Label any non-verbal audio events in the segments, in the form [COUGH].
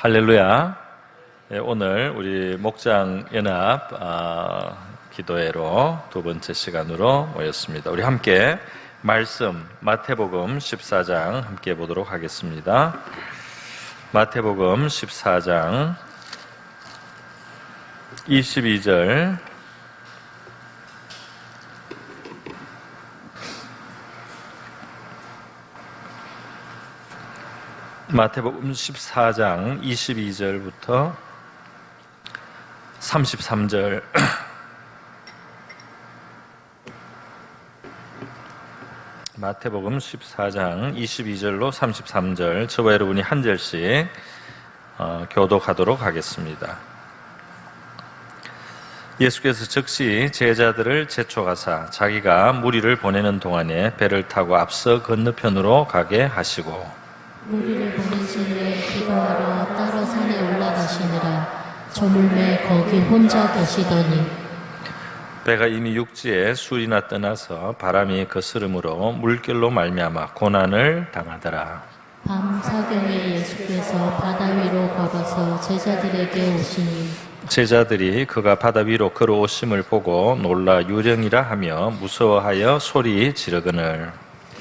할렐루야. 예, 오늘 우리 목장 연합 아, 기도회로 두 번째 시간으로 모였습니다. 우리 함께 말씀 마태복음 14장 함께 보도록 하겠습니다. 마태복음 14장 22절 마태복음 14장 22절부터 33절 마태복음 14장 22절로 33절 저와 여러분이 한 절씩 어, 교독하도록 하겠습니다. 예수께서 즉시 제자들을 재촉하사 자기가 무리를 보내는 동안에 배를 타고 앞서 건너편으로 가게 하시고 무리를 보내시되 기도하러 따로 산에 올라가시니라 저물매 거기 혼자 계시더니 배가 이미 육지에 술이나 떠나서 바람이 거스름으로 물결로 말미암아 고난을 당하더라. 밤 사경에 예수께서 바다 위로 걸어서 제자들에게 오시니 제자들이 그가 바다 위로 걸어오심을 보고 놀라 유령이라 하며 무서워하여 소리 지르거늘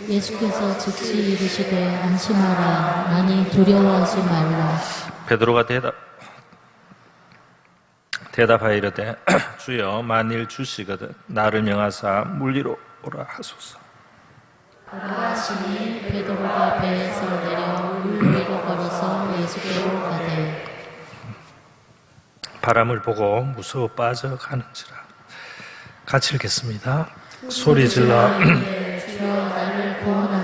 예수께서 즉시 이르시되 안심하라 나니 두려워하지 말라 베드로가 대답 대답하여 이르되 [CLEARS THROAT] 주여 만일 주시거든 나를 명하사 물리로 오라 하소서. 하시니 베드로가 배에서 내려 물 위로 걸어서 예수께로 가되 바람을 보고 무서워 빠져가는지라. 같이 읽겠습니다. 소리 질러 [CLEARS THROAT] 주여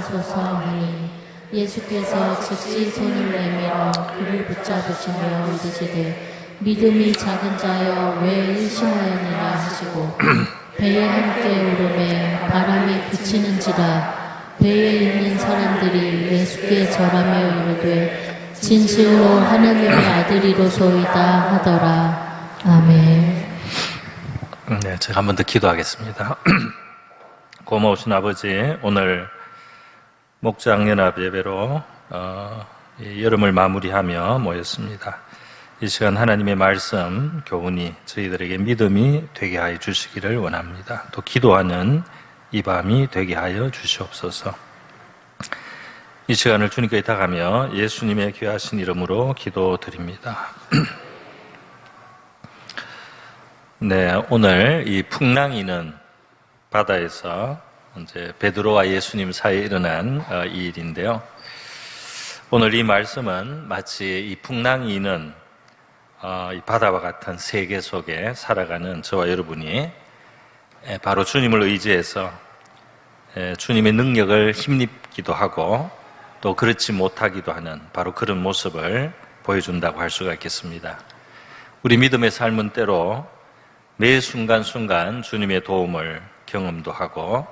하소서 하니 예수께서 즉시 손을 내밀어 그를 붙잡으시며 이르시되 믿음이 작은 자여 왜 의심하였느냐 하시고 [CLEARS THROAT] 배에 함께 오름에 바람이 그치는지라. 배에 있는 사람들이 예수께 절하며 이르되 진실로 하나님의 아들이로소이다 하더라. 아멘. 네, 제가 한 번 더 기도하겠습니다. [CLEARS THROAT] 고마우신 아버지, 오늘 목장연합 예배로 어, 이 여름을 마무리하며 모였습니다. 이 시간 하나님의 말씀, 교훈이 저희들에게 믿음이 되게 하여 주시기를 원합니다. 또 기도하는 이 밤이 되게 하여 주시옵소서. 이 시간을 주님께 의탁하며 예수님의 귀하신 이름으로 기도드립니다. [CLEARS THROAT] 네, 오늘 이 풍랑이는 바다에서 이제 베드로와 예수님 사이에 일어난 어, 이 일인데요. 오늘 이 말씀은 마치 이 풍랑이는 어, 이 바다와 같은 세계 속에 살아가는 저와 여러분이 에, 바로 주님을 의지해서 에, 주님의 능력을 힘입기도 하고 또 그렇지 못하기도 하는 바로 그런 모습을 보여준다고 할 수가 있겠습니다. 우리 믿음의 삶은 때로 매 순간순간 주님의 도움을 경험도 하고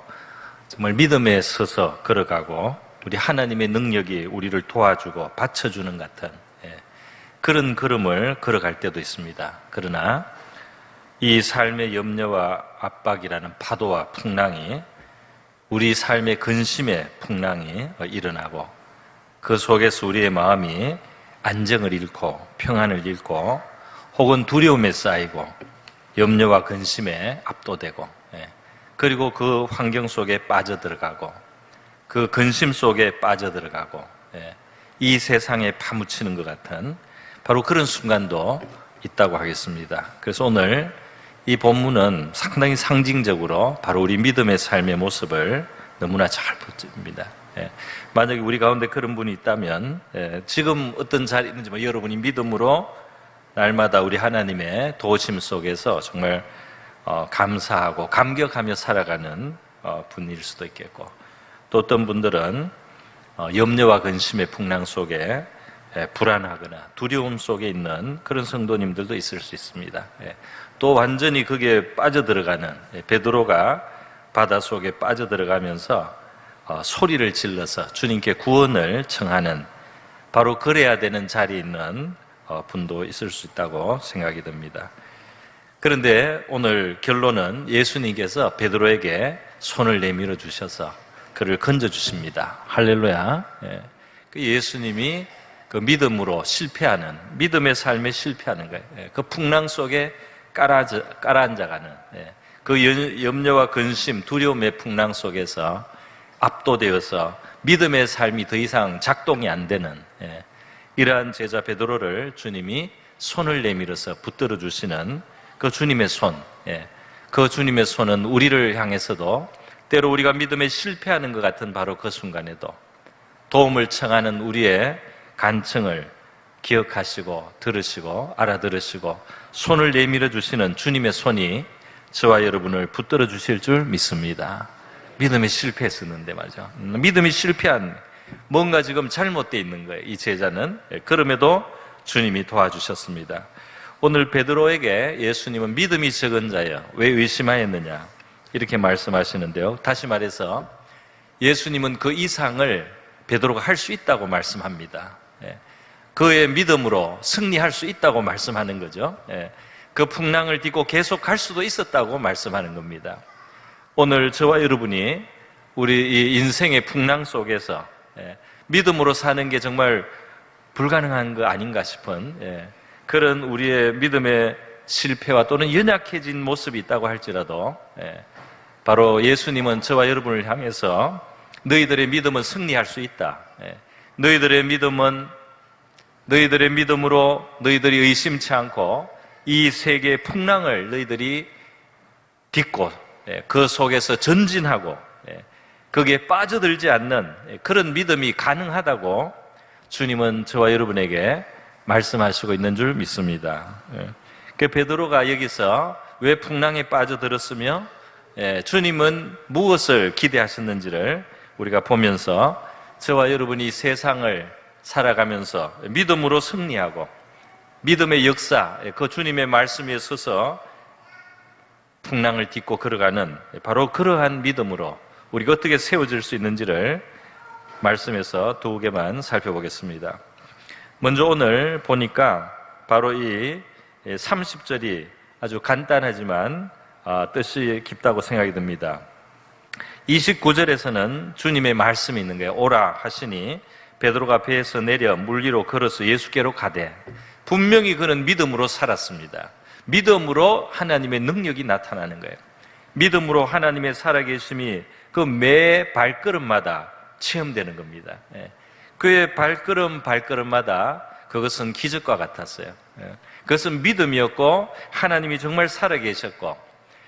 정말 믿음에 서서 걸어가고 우리 하나님의 능력이 우리를 도와주고 받쳐주는 같은 예, 그런 걸음을 걸어갈 때도 있습니다. 그러나 이 삶의 염려와 압박이라는 파도와 풍랑이 우리 삶의 근심의 풍랑이 일어나고 그 속에서 우리의 마음이 안정을 잃고 평안을 잃고 혹은 두려움에 쌓이고 염려와 근심에 압도되고 예. 그리고 그 환경 속에 빠져들어가고 그 근심 속에 빠져들어가고 예. 이 세상에 파묻히는 것 같은 바로 그런 순간도 있다고 하겠습니다. 그래서 오늘 이 본문은 상당히 상징적으로 바로 우리 믿음의 삶의 모습을 너무나 잘 보여줍니다. 예. 만약에 우리 가운데 그런 분이 있다면 예. 지금 어떤 자리에 있는지 뭐 여러분이 믿음으로 날마다 우리 하나님의 도우심 속에서 정말 어, 감사하고 감격하며 살아가는 어, 분일 수도 있겠고 또 어떤 분들은 어, 염려와 근심의 풍랑 속에 예, 불안하거나 두려움 속에 있는 그런 성도님들도 있을 수 있습니다. 예, 또 완전히 그게 빠져들어가는 예, 베드로가 바다 속에 빠져들어가면서 어, 소리를 질러서 주님께 구원을 청하는 바로 그래야 되는 자리에 있는 어, 분도 있을 수 있다고 생각이 듭니다. 그런데 오늘 결론은 예수님께서 베드로에게 손을 내밀어 주셔서 그를 건져 주십니다. 할렐루야. 예. 그 예수님이 그 믿음으로 실패하는 믿음의 삶에 실패하는 거예요. 예, 그 풍랑 속에 깔아져, 깔아앉아가는 예, 그 연- 염려와 근심, 두려움의 풍랑 속에서 압도되어서 믿음의 삶이 더 이상 작동이 안 되는 예, 이러한 제자 베드로를 주님이 손을 내밀어서 붙들어 주시는 그 주님의 손, 예, 그 주님의 손은 우리를 향해서도 때로 우리가 믿음에 실패하는 것 같은 바로 그 순간에도 도움을 청하는 우리의 간청을 기억하시고 들으시고 알아들으시고 손을 내밀어 주시는 주님의 손이 저와 여러분을 붙들어 주실 줄 믿습니다. 믿음에 실패했었는데 말이죠. 음, 믿음이 실패한 뭔가 지금 잘못되어 있는 거예요. 이 제자는 예, 그럼에도 주님이 도와주셨습니다. 오늘 베드로에게 예수님은 믿음이 적은 자여 왜 의심하였느냐 이렇게 말씀하시는데요. 다시 말해서 예수님은 그 이상을 베드로가 할 수 있다고 말씀합니다. 예. 그의 믿음으로 승리할 수 있다고 말씀하는 거죠. 예. 그 풍랑을 딛고 계속 갈 수도 있었다고 말씀하는 겁니다. 오늘 저와 여러분이 우리 이 인생의 풍랑 속에서 예, 믿음으로 사는 게 정말 불가능한 거 아닌가 싶은 예, 그런 우리의 믿음의 실패와 또는 연약해진 모습이 있다고 할지라도 예, 바로 예수님은 저와 여러분을 향해서 너희들의 믿음은 승리할 수 있다. 예, 너희들의 믿음은 너희들의 믿음으로 너희들이 의심치 않고 이 세계의 풍랑을 너희들이 딛고 예, 그 속에서 전진하고 예, 거기에 빠져들지 않는 예, 그런 믿음이 가능하다고 주님은 저와 여러분에게 말씀하시고 있는 줄 믿습니다. 예. 그 베드로가 여기서 왜 풍랑에 빠져들었으며 예, 주님은 무엇을 기대하셨는지를 우리가 보면서 저와 여러분이 세상을 살아가면서 믿음으로 승리하고 믿음의 역사, 예, 그 주님의 말씀에 서서 풍랑을 딛고 걸어가는 바로 그러한 믿음으로 우리가 어떻게 세워질 수 있는지를 말씀에서 두 개만 살펴보겠습니다. 먼저 오늘 보니까 바로 이 30절이 아주 간단하지만 아, 뜻이 깊다고 생각이 듭니다. 29절에서는 주님의 말씀이 있는 거예요. 오라 하시니 베드로가 배에서 내려 물 위로 걸어서 예수께로 가되 분명히 그는 믿음으로 살았습니다. 믿음으로 하나님의 능력이 나타나는 거예요. 믿음으로 하나님의 살아계심이 그 매 발걸음마다 체험되는 겁니다. 예. 그의 발걸음 발걸음마다 그것은 기적과 같았어요. 예. 그것은 믿음이었고 하나님이 정말 살아계셨고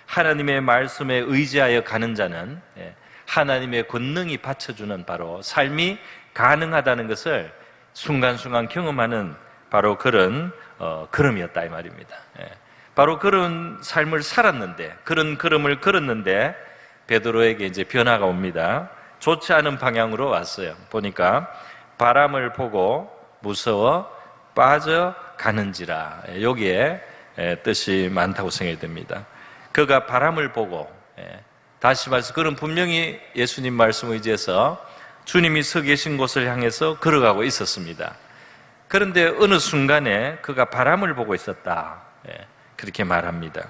하나님의 말씀에 의지하여 가는 자는 예, 하나님의 권능이 받쳐주는 바로 삶이 가능하다는 것을 순간순간 경험하는 바로 그런 어, 걸음이었다 이 말입니다. 예. 바로 그런 삶을 살았는데 그런 걸음을 걸었는데 베드로에게 이제 변화가 옵니다. 좋지 않은 방향으로 왔어요. 보니까 바람을 보고 무서워 빠져가는지라 예, 여기에 예, 뜻이 많다고 생각이 됩니다. 그가 바람을 보고 예, 다시 말해서 그는 분명히 예수님 말씀 의지해서 주님이 서 계신 곳을 향해서 걸어가고 있었습니다. 그런데 어느 순간에 그가 바람을 보고 있었다. 예, 그렇게 말합니다.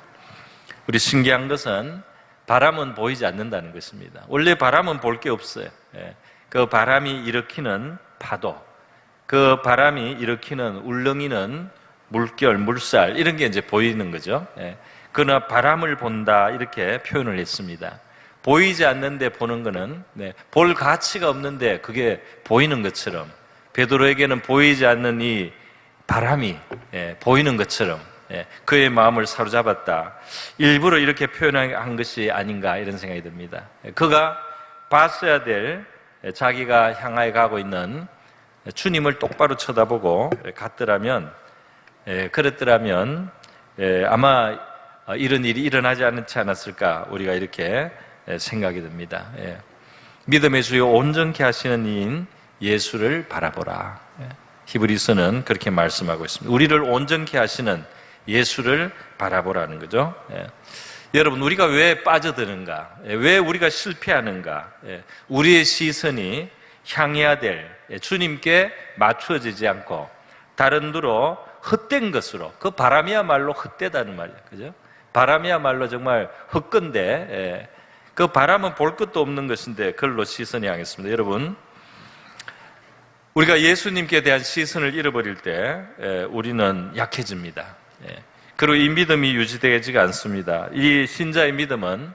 우리 신기한 것은 바람은 보이지 않는다는 것입니다. 원래 바람은 볼 게 없어요. 예, 그 바람이 일으키는 파도, 그 바람이 일으키는 울렁이는 물결, 물살 이런 게 이제 보이는 거죠. 예, 그러나 바람을 본다 이렇게 표현을 했습니다. 보이지 않는데 보는 거는 네, 볼 가치가 없는데 그게 보이는 것처럼 베드로에게는 보이지 않는 이 바람이 예, 보이는 것처럼 예, 그의 마음을 사로잡았다. 일부러 이렇게 표현한 것이 아닌가 이런 생각이 듭니다. 예, 그가 봤어야 될 예, 자기가 향하여 가고 있는 주님을 똑바로 쳐다보고 갔더라면 예, 그랬더라면 예, 아마 어, 이런 일이 일어나지 않지 않았을까 우리가 이렇게 예, 생각이 듭니다. 예. 믿음의 주요 온전케 하시는 이인 예수를 바라보라. 예. 히브리서는 그렇게 말씀하고 있습니다. 우리를 온전케 하시는 예수를 바라보라는 거죠. 예. 여러분 우리가 왜 빠져드는가? 예, 왜 우리가 실패하는가? 예, 우리의 시선이 향해야 될 예, 주님께 맞추어지지 않고 다른 데로 헛된 것으로 그 바람이야말로 헛되다는 말이에요. 그죠? 바람이야말로 정말 헛건데 예, 그 바람은 볼 것도 없는 것인데 그걸로 시선이 향했습니다. 여러분 우리가 예수님께 대한 시선을 잃어버릴 때 에, 우리는 약해집니다. 예. 그리고 이 믿음이 유지되지가 않습니다. 이 신자의 믿음은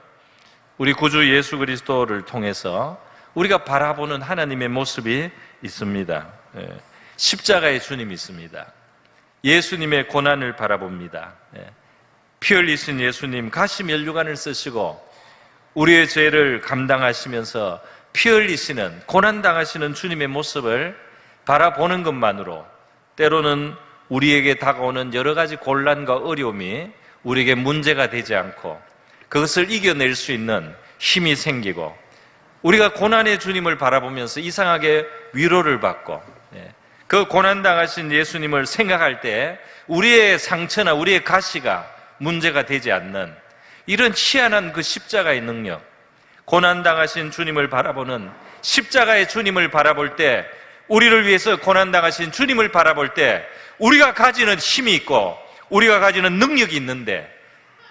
우리 구주 예수 그리스도를 통해서 우리가 바라보는 하나님의 모습이 있습니다. 예. 십자가의 주님이 있습니다. 예수님의 고난을 바라봅니다. 예. 피 흘리신 예수님 가시 면류관을 쓰시고 우리의 죄를 감당하시면서 피 흘리시는 고난 당하시는 주님의 모습을 바라보는 것만으로 때로는 우리에게 다가오는 여러 가지 곤란과 어려움이 우리에게 문제가 되지 않고 그것을 이겨낼 수 있는 힘이 생기고 우리가 고난의 주님을 바라보면서 이상하게 위로를 받고 예, 그 고난 당하신 예수님을 생각할 때 우리의 상처나 우리의 가시가 문제가 되지 않는 이런 희한한 그 십자가의 능력, 고난 당하신 주님을 바라보는 십자가의 주님을 바라볼 때 우리를 위해서 고난 당하신 주님을 바라볼 때 우리가 가지는 힘이 있고 우리가 가지는 능력이 있는데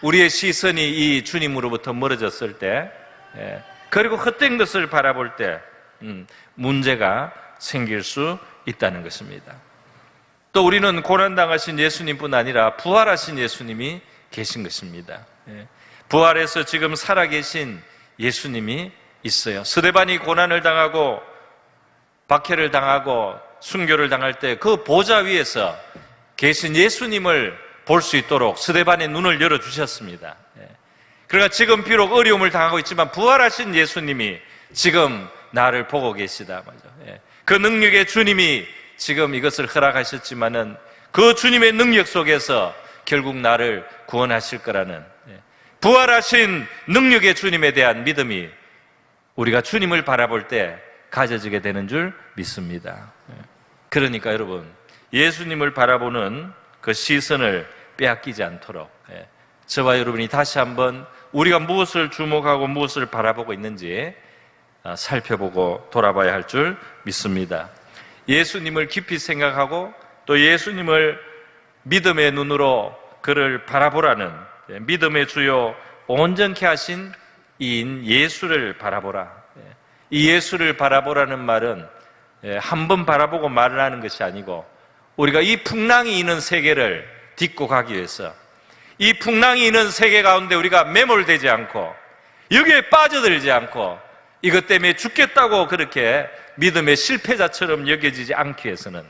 우리의 시선이 이 주님으로부터 멀어졌을 때 예, 그리고 헛된 것을 바라볼 때 음, 문제가 생길 수 있다는 것입니다. 또 우리는 고난당하신 예수님뿐 아니라 부활하신 예수님이 계신 것입니다. 예. 부활해서 지금 살아계신 예수님이 있어요. 스데반이 고난을 당하고 박해를 당하고 순교를 당할 때 그 보좌 위에서 계신 예수님을 볼 수 있도록 스데반의 눈을 열어 주셨습니다. 예. 그러니까 지금 비록 어려움을 당하고 있지만 부활하신 예수님이 지금 나를 보고 계시다. 예. 그 능력의 주님이 지금 이것을 허락하셨지만은 그 주님의 능력 속에서 결국 나를 구원하실 거라는 예. 부활하신 능력의 주님에 대한 믿음이 우리가 주님을 바라볼 때 가져지게 되는 줄 믿습니다. 예. 그러니까 여러분 예수님을 바라보는 그 시선을 빼앗기지 않도록 예. 저와 여러분이 다시 한번 우리가 무엇을 주목하고 무엇을 바라보고 있는지 아, 살펴보고 돌아봐야 할 줄 믿습니다. 예수님을 깊이 생각하고 또 예수님을 믿음의 눈으로 그를 바라보라는 예, 믿음의 주요 온전케 하신 이인 예수를 바라보라. 예, 이 예수를 바라보라는 말은 예, 한번 바라보고 말을 하는 것이 아니고 우리가 이 풍랑이 있는 세계를 딛고 가기 위해서 이 풍랑이 있는 세계 가운데 우리가 매몰되지 않고 여기에 빠져들지 않고 이것 때문에 죽겠다고 그렇게 믿음의 실패자처럼 여겨지지 않기 위해서는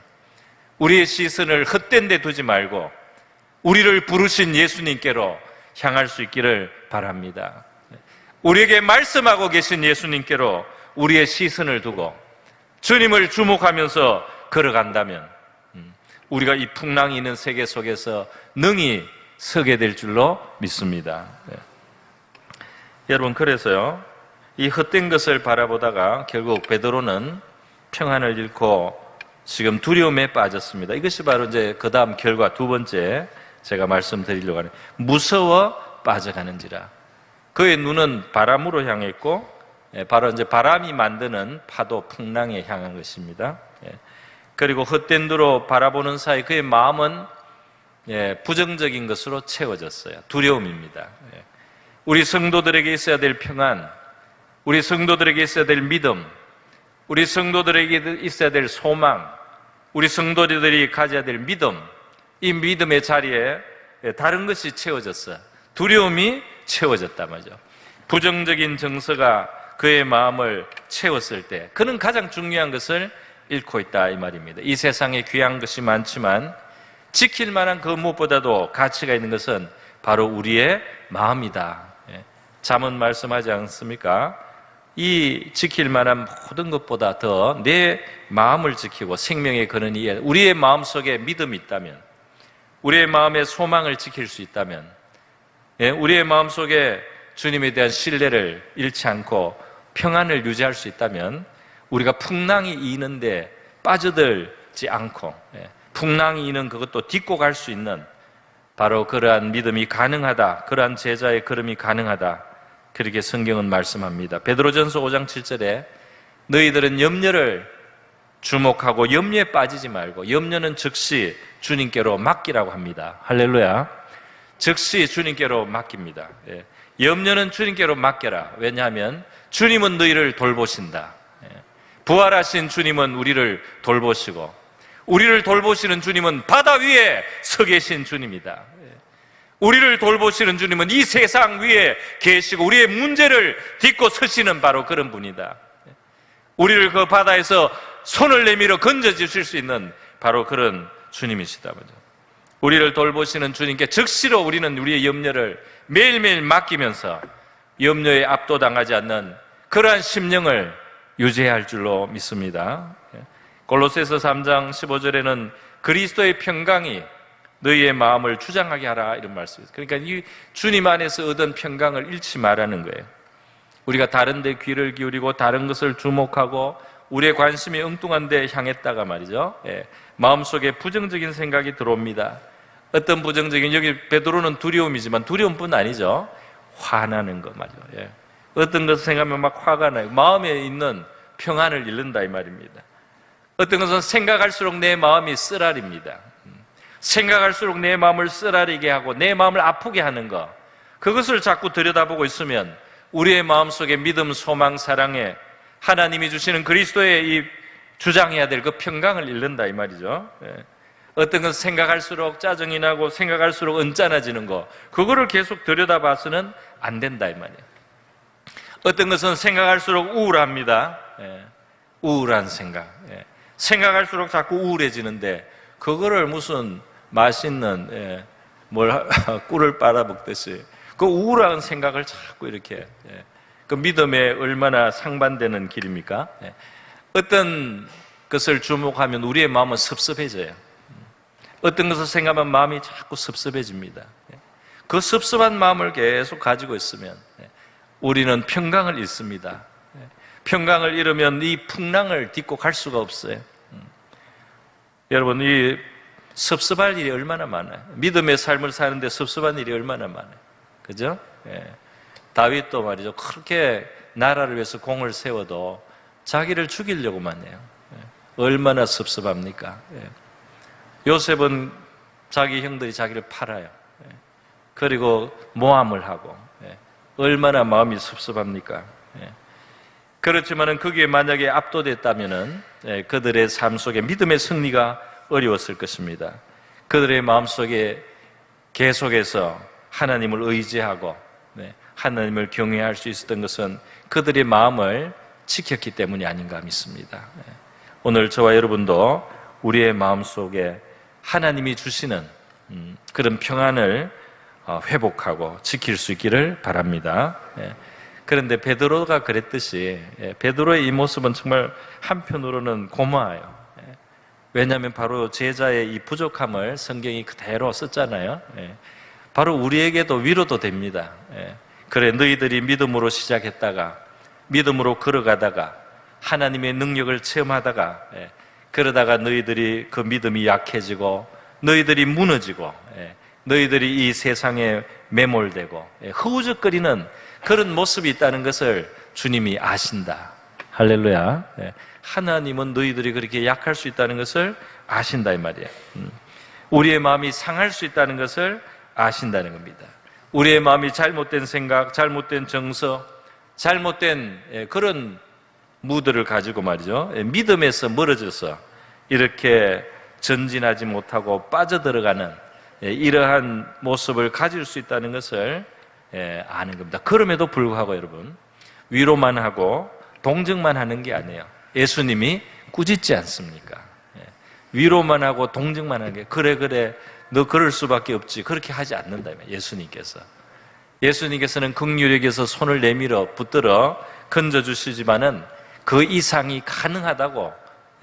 우리의 시선을 헛된 데 두지 말고 우리를 부르신 예수님께로 향할 수 있기를 바랍니다. 우리에게 말씀하고 계신 예수님께로 우리의 시선을 두고 주님을 주목하면서 걸어간다면 음, 우리가 이 풍랑이 있는 세계 속에서 능히 서게 될 줄로 믿습니다. 네. 여러분 그래서요 이 헛된 것을 바라보다가 결국 베드로는 평안을 잃고 지금 두려움에 빠졌습니다. 이것이 바로 이제 그 다음 결과 두 번째 제가 말씀드리려고 하는 무서워 빠져가는지라. 그의 눈은 바람으로 향했고 예, 바로 이제 바람이 만드는 파도 풍랑에 향한 것입니다. 예. 그리고 헛된 두로 바라보는 사이 그의 마음은 예, 부정적인 것으로 채워졌어요. 두려움입니다. 예. 우리 성도들에게 있어야 될 평안, 우리 성도들에게 있어야 될 믿음, 우리 성도들에게 있어야 될 소망, 우리 성도들이 가져야 될 믿음, 이 믿음의 자리에 다른 것이 채워졌어요. 두려움이 채워졌다 말이죠. 부정적인 정서가 그의 마음을 채웠을 때 그는 가장 중요한 것을 잃고 있다 이 말입니다. 이 세상에 귀한 것이 많지만 지킬 만한 그 무엇보다도 가치가 있는 것은 바로 우리의 마음이다. 예. 잠은 말씀하지 않습니까? 이 지킬 만한 모든 것보다 더 내 마음을 지키고 생명의 근원이 우리의 마음 속에 믿음이 있다면 우리의 마음의 소망을 지킬 수 있다면 예, 우리의 마음 속에 주님에 대한 신뢰를 잃지 않고 평안을 유지할 수 있다면 우리가 풍랑이 이는데 빠져들지 않고 예, 풍랑이 이는 그것도 딛고 갈 수 있는 바로 그러한 믿음이 가능하다. 그러한 제자의 걸음이 가능하다. 그렇게 성경은 말씀합니다. 베드로전서 5장 7절에 너희들은 염려를 주목하고 염려에 빠지지 말고 염려는 즉시 주님께로 맡기라고 합니다. 할렐루야. 즉시 주님께로 맡깁니다. 예. 염려는 주님께로 맡겨라. 왜냐하면 주님은 너희를 돌보신다. 예. 부활하신 주님은 우리를 돌보시고 우리를 돌보시는 주님은 바다 위에 서 계신 주님이다. 우리를 돌보시는 주님은 이 세상 위에 계시고 우리의 문제를 딛고 서시는 바로 그런 분이다. 우리를 그 바다에서 손을 내밀어 건져 주실 수 있는 바로 그런 주님이시다. 우리를 돌보시는 주님께 즉시로 우리는 우리의 염려를 매일매일 맡기면서 염려에 압도당하지 않는 그러한 심령을 유지해야 할 줄로 믿습니다. 골로새서 3장 15절에는 그리스도의 평강이 너희의 마음을 주장하게 하라 이런 말씀이 있어요. 그러니까 이 주님 안에서 얻은 평강을 잃지 말라는 거예요. 우리가 다른 데 귀를 기울이고 다른 것을 주목하고 우리의 관심이 엉뚱한 데 향했다가 말이죠. 예, 마음속에 부정적인 생각이 들어옵니다. 어떤 부정적인 여기 베드로는 두려움이지만 두려움뿐 아니죠. 화나는 거 맞죠. 예. 어떤 것을 생각하면 막 화가 나요. 마음에 있는 평안을 잃는다 이 말입니다. 어떤 것은 생각할수록 내 마음이 쓰라립니다. 음. 생각할수록 내 마음을 쓰라리게 하고 내 마음을 아프게 하는 것. 그것을 자꾸 들여다보고 있으면 우리의 마음 속에 믿음, 소망, 사랑에 하나님이 주시는 그리스도의 이 주장해야 될 그 평강을 잃는다 이 말이죠. 예. 어떤 것은 생각할수록 짜증이 나고 생각할수록 언짢아지는 거. 그거를 계속 들여다봐서는 안 된다 이 말이에요. 어떤 것은 생각할수록 우울합니다. 예. 우울한 생각. 예. 생각할수록 자꾸 우울해지는데 그거를 무슨 맛있는 예, 뭘 [LAUGHS] 꿀을 빨아 먹듯이 그 우울한 생각을 자꾸 이렇게 예, 그 믿음에 얼마나 상반되는 길입니까? 예. 어떤 것을 주목하면 우리의 마음은 섭섭해져요. 어떤 것을 생각하면 마음이 자꾸 섭섭해집니다. 예. 그 섭섭한 마음을 계속 가지고 있으면 예, 우리는 평강을 잃습니다. 예. 평강을 잃으면 이 풍랑을 딛고 갈 수가 없어요. 음. 여러분, 이 섭섭할 일이 얼마나 많아요. 믿음의 삶을 사는데 섭섭한 일이 얼마나 많아요. 그죠? 예. 다윗도 말이죠. 그렇게 나라를 위해서 공을 세워도 자기를 죽이려고만 해요. 예. 얼마나 섭섭합니까? 예. 요셉은 자기 형들이 자기를 팔아요. 예. 그리고 모함을 하고 예. 얼마나 마음이 섭섭합니까? 예. 그렇지만은 거기에 만약에 압도됐다면은 예, 그들의 삶 속에 믿음의 승리가 어려웠을 것입니다. 그들의 마음 속에 계속해서 하나님을 의지하고 네, 하나님을 경외할 수 있었던 것은 그들의 마음을 지켰기 때문이 아닌가 믿습니다. 네. 오늘 저와 여러분도 우리의 마음 속에 하나님이 주시는 음, 그런 평안을 어, 회복하고 지킬 수 있기를 바랍니다. 예. 그런데 베드로가 그랬듯이 예, 베드로의 이 모습은 정말 한편으로는 고마워요. 예. 왜냐하면 바로 제자의 이 부족함을 성경이 그대로 썼잖아요. 예. 바로 우리에게도 위로도 됩니다. 예. 그래 너희들이 믿음으로 시작했다가 믿음으로 걸어가다가 하나님의 능력을 체험하다가 예. 그러다가 너희들이 그 믿음이 약해지고 너희들이 무너지고 예. 너희들이 이 세상에 매몰되고 예. 허우적거리는 그런 모습이 있다는 것을 주님이 아신다. 할렐루야. 예. 하나님은 너희들이 그렇게 약할 수 있다는 것을 아신다 이 말이에요. 음. 우리의 마음이 상할 수 있다는 것을 아신다는 겁니다. 우리의 마음이 잘못된 생각, 잘못된 정서, 잘못된 예, 그런 무드를 가지고 말이죠. 예, 믿음에서 멀어져서 이렇게 전진하지 못하고 빠져들어가는 예, 이러한 모습을 가질 수 있다는 것을 예, 아는 겁니다. 그럼에도 불구하고 여러분 위로만 하고 동정만 하는 게 아니에요. 예수님이 꾸짖지 않습니까? 예, 위로만 하고 동정만 하는 게 그래 그래 너 그럴 수밖에 없지 그렇게 하지 않는다며 예수님께서 예수님께서는 극률에게서 손을 내밀어 붙들어 건져 주시지만은 그 이상이 가능하다고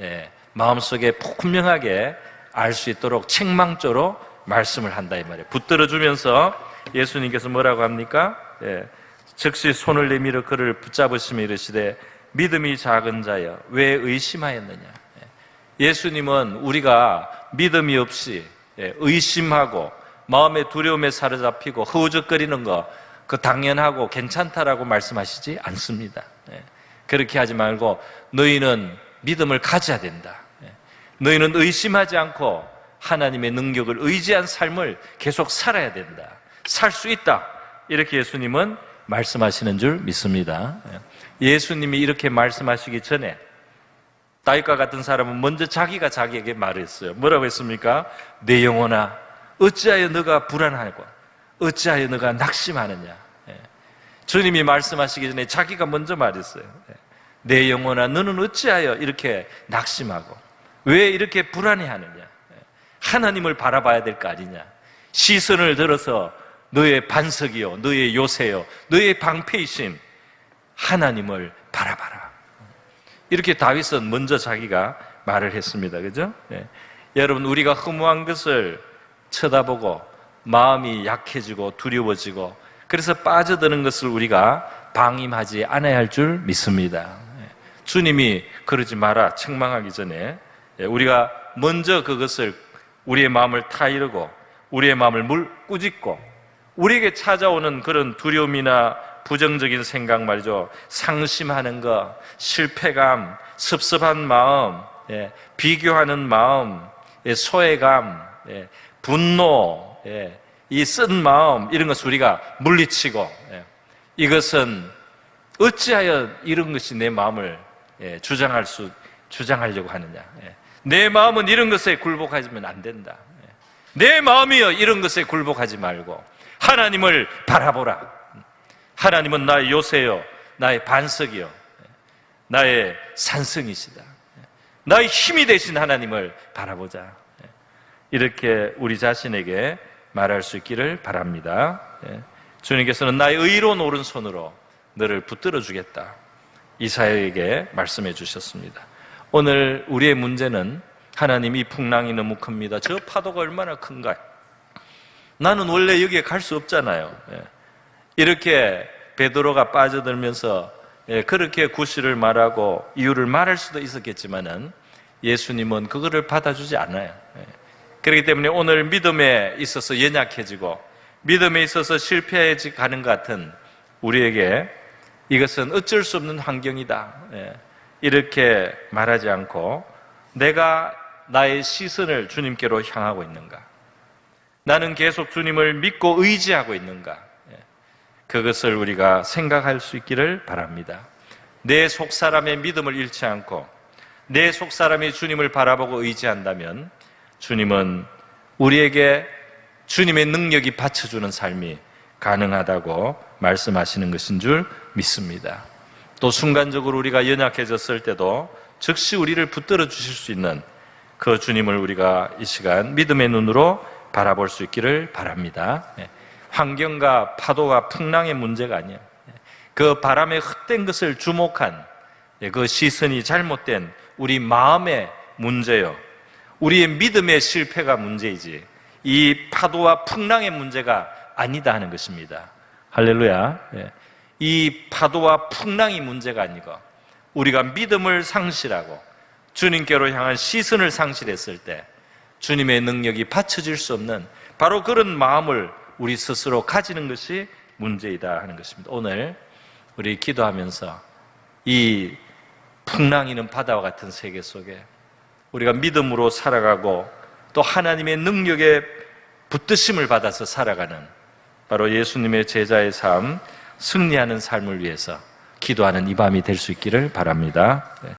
예, 마음속에 분명하게 알 수 있도록 책망조로 말씀을 한다 이 말이에요. 붙들어 주면서 예수님께서 뭐라고 합니까? 예, 즉시 손을 내밀어 그를 붙잡으시며 이르시되 믿음이 작은 자여 왜 의심하였느냐? 예, 예수님은 우리가 믿음이 없이 예, 의심하고 마음의 두려움에 사로잡히고 허우적거리는 거 그 당연하고 괜찮다라고 말씀하시지 않습니다. 예, 그렇게 하지 말고 너희는 믿음을 가져야 된다. 예, 너희는 의심하지 않고 하나님의 능력을 의지한 삶을 계속 살아야 된다. 살 수 있다. 이렇게 예수님은 말씀하시는 줄 믿습니다. 예, 예수님이 이렇게 말씀하시기 전에 다윗과 같은 사람은 먼저 자기가 자기에게 말했어요. 뭐라고 했습니까? 내 영혼아, 어찌하여 너가 불안하고, 어찌하여 너가 낙심하느냐. 예. 주님이 말씀하시기 전에 자기가 먼저 말했어요. 예. 내 영혼아, 너는 어찌하여 이렇게 낙심하고, 왜 이렇게 불안해하느냐. 예. 하나님을 바라봐야 될 거 아니냐. 시선을 들어서 너의 반석이요, 너의 요새요, 너의 방패이신 하나님을 바라봐라. 이렇게 다윗은 먼저 자기가 말을 했습니다. 그죠? 예. 여러분, 우리가 허무한 것을 쳐다보고 마음이 약해지고 두려워지고 그래서 빠져드는 것을 우리가 방임하지 않아야 할 줄 믿습니다. 예. 주님이 그러지 마라 책망하기 전에 예, 우리가 먼저 그것을 우리의 마음을 타이르고 우리의 마음을 물 꾸짖고 우리에게 찾아오는 그런 두려움이나 부정적인 생각 말이죠. 상심하는 것, 실패감, 섭섭한 마음, 예, 비교하는 마음, 예, 소외감, 예, 분노, 예, 이쓴 마음 이런 것을 우리가 물리치고 예, 이것은 어찌하여 이런 것이 내 마음을 예, 주장할 수 주장하려고 하느냐? 예. 내 마음은 이런 것에 굴복하지면 안 된다. 예. 내 마음이여 이런 것에 굴복하지 말고 하나님을 바라보라. 하나님은 나의 요새요, 나의 반석이요, 나의 산성이시다. 나의 힘이 되신 하나님을 바라보자. 이렇게 우리 자신에게 말할 수 있기를 바랍니다. 주님께서는 나의 의로운 오른손으로 너를 붙들어 주겠다. 이사야에게 말씀해 주셨습니다. 오늘 우리의 문제는 하나님 이 풍랑이 너무 큽니다. 저 파도가 얼마나 큰가요? 나는 원래 여기에 갈 수 없잖아요. 예. 이렇게 베드로가 빠져들면서 예, 그렇게 구실을 말하고 이유를 말할 수도 있었겠지만은 예수님은 그거를 받아주지 않아요. 예. 그렇기 때문에 오늘 믿음에 있어서 연약해지고 믿음에 있어서 실패해 가는 것 같은 우리에게 이것은 어쩔 수 없는 환경이다. 예. 이렇게 말하지 않고 내가 나의 시선을 주님께로 향하고 있는가? 나는 계속 주님을 믿고 의지하고 있는가? 예. 그것을 우리가 생각할 수 있기를 바랍니다. 내 속 사람의 믿음을 잃지 않고 내 속 사람이 주님을 바라보고 의지한다면 주님은 우리에게 주님의 능력이 받쳐주는 삶이 가능하다고 말씀하시는 것인 줄 믿습니다. 또 순간적으로 우리가 연약해졌을 때도 즉시 우리를 붙들어 주실 수 있는 그 주님을 우리가 이 시간 믿음의 눈으로 바라볼 수 있기를 바랍니다. 예. 환경과 파도가 풍랑의 문제가 아니에요. 예. 그 바람에 헛된 것을 주목한 예, 그 시선이 잘못된 우리 마음의 문제요. 우리의 믿음의 실패가 문제이지 이 파도와 풍랑의 문제가 아니다 하는 것입니다. 할렐루야. 예. 이 파도와 풍랑이 문제가 아니고 우리가 믿음을 상실하고 주님께로 향한 시선을 상실했을 때 주님의 능력이 받쳐질 수 없는 바로 그런 마음을 우리 스스로 가지는 것이 문제이다 하는 것입니다. 오늘 우리 기도하면서 이 풍랑이는 바다와 같은 세계 속에 우리가 믿음으로 살아가고 또 하나님의 능력에 붙드심을 받아서 살아가는 바로 예수님의 제자의 삶, 승리하는 삶을 위해서 기도하는 이 밤이 될 수 있기를 바랍니다. 네.